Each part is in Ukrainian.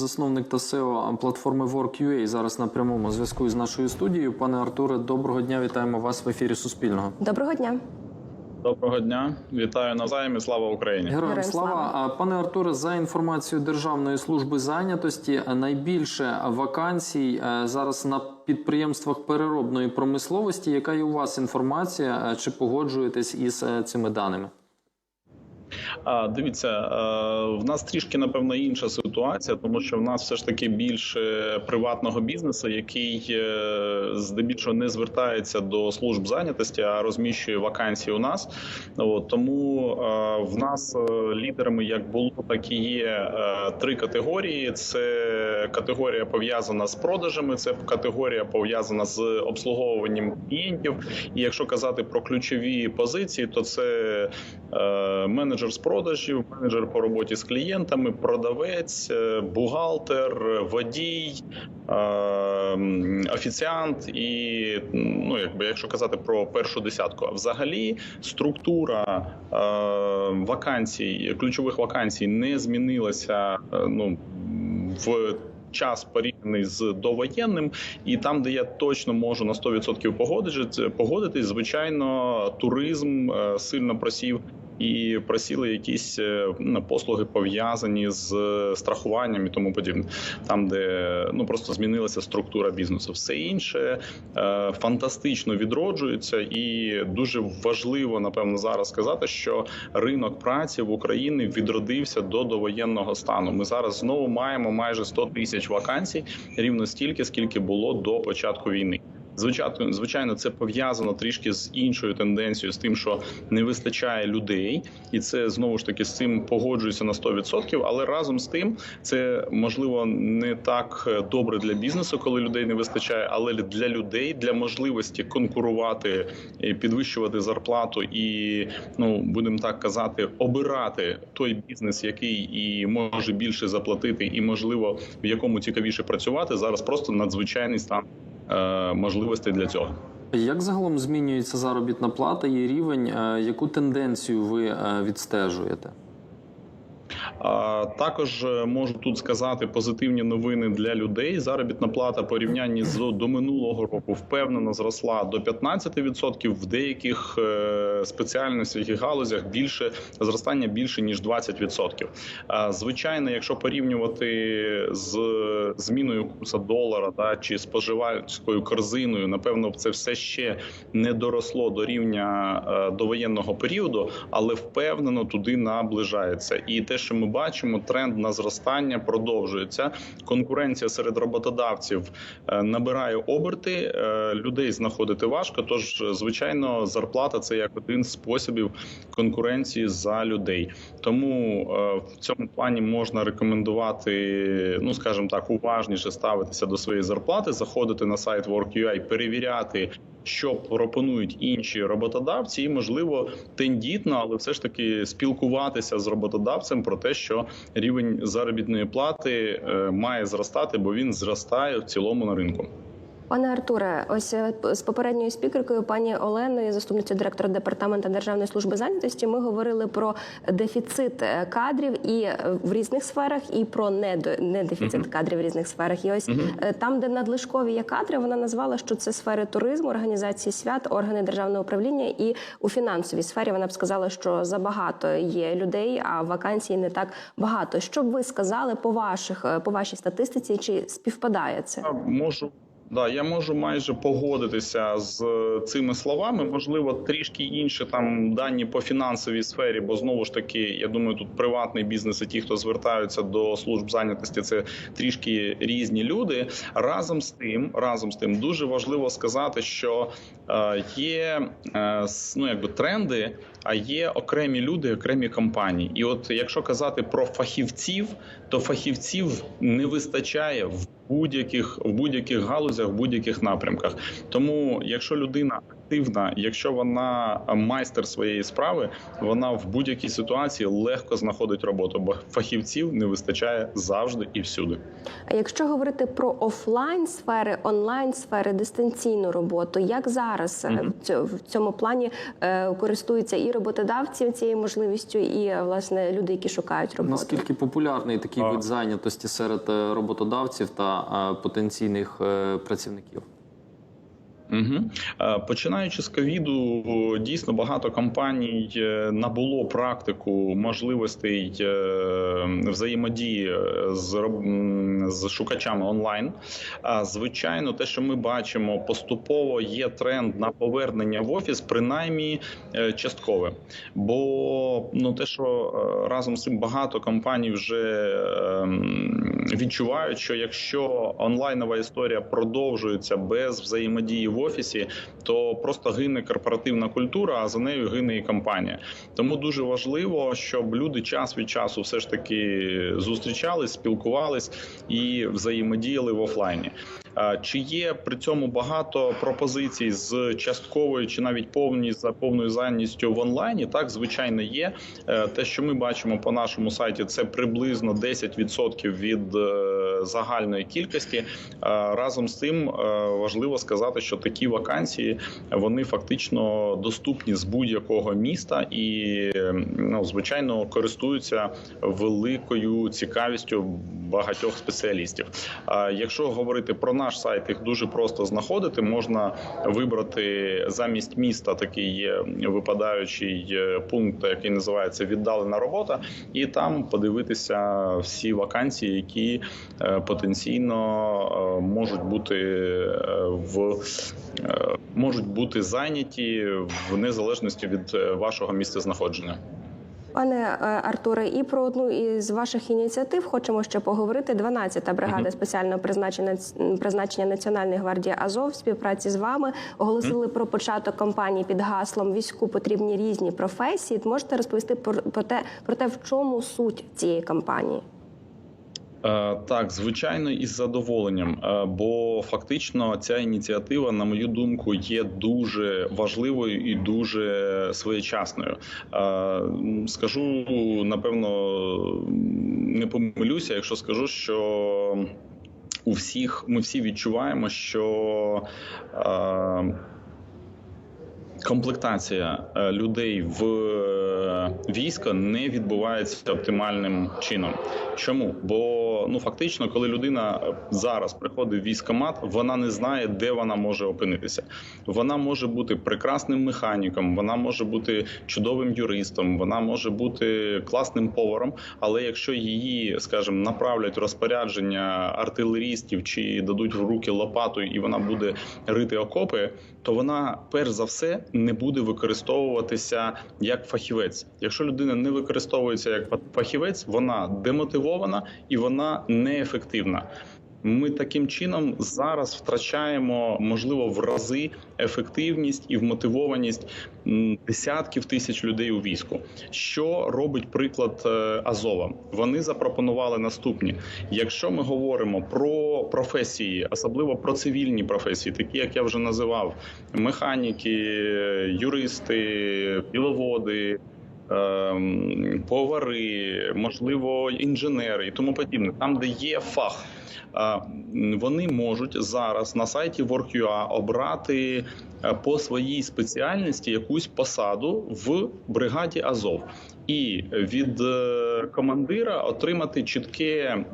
Засновник та SEO платформи Work.ua зараз на прямому зв'язку з нашою студією. Пане Артуре, доброго дня. Вітаємо вас в ефірі Суспільного. Доброго дня. Доброго дня, вітаю навзаєм і слава Україні. Героям Героям слава. слава. Пане Артуре, за інформацією Державної служби зайнятості, найбільше вакансій е, зараз на підприємствах переробної промисловості. Яка є у вас інформація? Е, Чи погоджуєтесь із е, цими даними? А дивіться, е, в нас трішки напевно інша ситуація, тому що в нас все ж таки більше приватного бізнесу, який е, здебільшого не звертається до служб зайнятості, а розміщує вакансії у нас. От тому е, в нас лідерами як було, так і є три категорії: це категорія пов'язана з продажами, це категорія пов'язана з обслуговуванням клієнтів. І якщо казати про ключові позиції, то це менеджер з продажів, менеджер по роботі з клієнтами, продавець, е, бухгалтер, водій, е, офіціант і ну, якби якщо казати про першу десятку, а взагалі структура е, вакансій, ключових вакансій не змінилася. Ну в час порівняний з довоєнним, і там, де я точно можу на 100% погодитись, погодитись, звичайно, туризм сильно просів. І просіли якісь е, послуги пов'язані з страхуванням і тому подібне, там де ну просто змінилася структура бізнесу. Все інше е, фантастично відроджується, і дуже важливо напевно зараз сказати, що ринок праці в Україні відродився до довоєнного стану. Ми зараз знову маємо майже 100 тисяч вакансій, рівно стільки, скільки було до початку війни. Звичайно, звичайно, це пов'язано трішки з іншою тенденцією, з тим, що не вистачає людей, і це знову ж таки з цим погоджуюся на 100%, Але разом з тим, це можливо не так добре для бізнесу, коли людей не вистачає, але для людей для можливості конкурувати, підвищувати зарплату і ну будемо так казати, обирати той бізнес, який і може більше заплатити, і можливо в якому цікавіше працювати. Зараз просто надзвичайний стан можливостей для цього. Як загалом змінюється заробітна плата і рівень? Е, Яку тенденцію ви е, відстежуєте? Також е, можу тут сказати позитивні новини для людей. Заробітна плата порівнянні з до минулого року впевнено зросла до 15%, В деяких е, спеціальностях і галузях більше зростання більше ніж 20%. Звичайно, якщо порівнювати з зміною курсу долара да, чи споживацькою корзиною, напевно, це все ще не доросло до рівня е, довоєнного періоду, але впевнено туди наближається. І те, що ми бачимо, тренд на зростання продовжується. Конкуренція серед роботодавців е, набирає оберти. е, Людей знаходити важко. Тож, звичайно, зарплата це як один з способів конкуренції за людей. Тому е, в цьому плані можна рекомендувати, ну скажімо так, уважніше ставитися до своєї зарплати, заходити на сайт Work.ua, перевіряти. Що пропонують інші роботодавці, і можливо тендітно, але все ж таки спілкуватися з роботодавцем про те, що рівень заробітної плати е, має зростати, бо він зростає в цілому на ринку. Пане Артуре, ось е, з попередньою спікеркою, пані Оленою, заступницею директора департаменту Державної служби зайнятості, ми говорили про дефіцит е, кадрів і е, в різних сферах, і про недефіцит кадрів в різних сферах. І ось е, там, де надлишкові є кадри, вона назвала, що це сфери туризму, організації свят, органи державного управління і у фінансовій сфері вона б сказала, що забагато є людей, а вакансій не так багато. Що б ви сказали по ваших по вашій статистиці? Чи співпадає це? Я можу. Да, я можу майже погодитися з е, цими словами. Можливо, трішки інші там дані по фінансовій сфері, бо знову ж таки, я думаю, тут приватний бізнес і ті, хто звертаються до служб зайнятості, це трішки різні люди. Разом з тим, разом з тим, дуже важливо сказати, що е, є е, ну, якби тренди, а є окремі люди, окремі компанії. І от якщо казати про фахівців, то фахівців не вистачає в будь-яких в будь-яких галузях, в будь-яких напрямках. Тому, якщо людина активна, якщо вона майстер своєї справи, вона в будь-якій ситуації легко знаходить роботу, бо фахівців не вистачає завжди і всюди. А якщо говорити про офлайн сфери, онлайн сфери, дистанційну роботу, як зараз е, в цьо- в цьому плані е, користуються і роботодавці цією можливістю, і власне люди, які шукають роботу? Наскільки популярний такий А. вид зайнятості серед е, роботодавців та потенційних працівників? Угу. Починаючи з ковіду, дійсно багато компаній е, набуло практику можливостей е, взаємодії з, з шукачами онлайн. Звичайно, те, що ми бачимо, поступово є тренд на повернення в офіс, принаймні часткове. Бо ну те, що разом з цим багато компаній вже ем, відчувають, що якщо онлайнова історія продовжується без взаємодії в офісі, то просто гине корпоративна культура, а за нею гине і компанія. Тому дуже важливо, щоб люди час від часу все ж таки зустрічались, спілкувались і взаємодіяли в офлайні. Чи є при цьому багато пропозицій з частковою чи навіть повні за повною зайнятістю в онлайні? Так, звичайно, є. Е, Те, що ми бачимо по нашому сайті, це приблизно 10% від е, загальної кількості. Е, Разом з тим важливо сказати, що такі вакансії вони фактично доступні з будь-якого міста і ну, звичайно користуються великою цікавістю багатьох спеціалістів. Якщо говорити про наш сайт, їх дуже просто знаходити. Можна вибрати замість міста такий випадаючий е, пункт, який називається віддалена робота, і там подивитися всі вакансії, які е, потенційно е, можуть бути в можуть бути зайняті в незалежності від вашого місця знаходження. Пане е, Артуре, і про одну із ваших ініціатив хочемо ще поговорити. 12-та бригада спеціального призначення призначення Національної гвардії Азов в співпраці з вами оголосили про початок кампанії під гаслом Війську потрібні різні професії. Можете розповісти про, про те, про те, в чому суть цієї кампанії? Е, Так, звичайно, із задоволенням, Е, бо фактично ця ініціатива, на мою думку, є дуже важливою і дуже своєчасною. Е, Скажу, напевно, не помилюся, якщо скажу, що у всіх ми всі відчуваємо, що комплектація е, людей в е, військо не відбувається оптимальним чином. Чому? Бо ну фактично, коли людина е, зараз приходить в військкомат, вона не знає, де вона може опинитися. Вона може бути прекрасним механіком, вона може бути чудовим юристом, вона може бути класним поваром. Але якщо її, скажімо, направлять розпорядження артилерістів чи дадуть в руки лопату, і вона буде рити окопи, то вона перш за все не буде використовуватися як фахівець. Якщо людина не використовується як фахівець, вона демотивована і вона неефективна. Ми таким чином зараз втрачаємо можливо в рази ефективність і вмотивованість десятків тисяч людей у війську. Що робить приклад е, Азова? Вони запропонували наступні: якщо ми говоримо про професії, особливо про цивільні професії, такі як я вже називав: механіки, юристи, піловоди. ем, Повари, можливо, інженери і тому подібне, там, де є фах, вони можуть зараз на сайті Work.ua обрати е, по своїй спеціальності якусь посаду в бригаді Азов. І від е, командира отримати чітке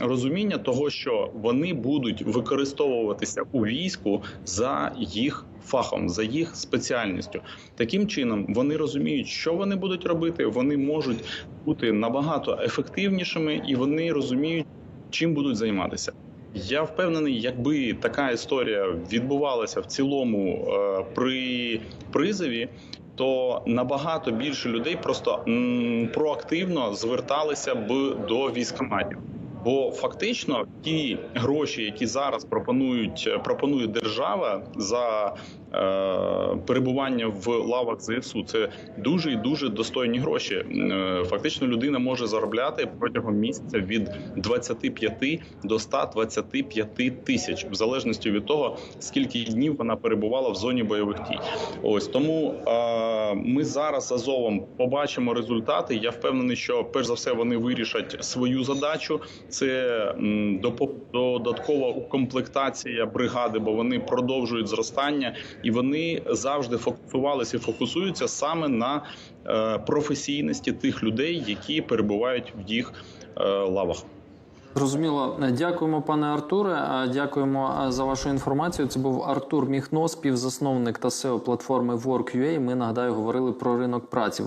розуміння того, що вони будуть використовуватися у війську за їх фахом, за їх спеціальністю. Таким чином вони розуміють, що вони будуть робити. Вони можуть бути набагато ефективнішими, і вони розуміють, чим будуть займатися. Я впевнений, якби така історія відбувалася в цілому е, при призові, то набагато більше людей просто проактивно зверталися б до військкоматів. Бо фактично ті гроші, які зараз пропонують пропонує держава за Е, перебування в лавах ЗСУ це дуже і дуже достойні гроші. Е, Фактично, людина може заробляти протягом місяця від 25 до 125 тисяч, в залежності від того, скільки днів вона перебувала в зоні бойових дій. Ось тому е, ми зараз Азовом побачимо результати. Я впевнений, що перш за все вони вирішать свою задачу. Це додаткова укомплектація бригади, бо вони продовжують зростання і вони завжди фокусувалися і фокусуються саме на е, професійності тих людей, які перебувають в їх е, лавах. Зрозуміло, дякуємо, пане Артуре. Дякуємо за вашу інформацію. Це був Артур Міхно, співзасновник та SEO платформи Work.ua. Ми нагадаю говорили про ринок праці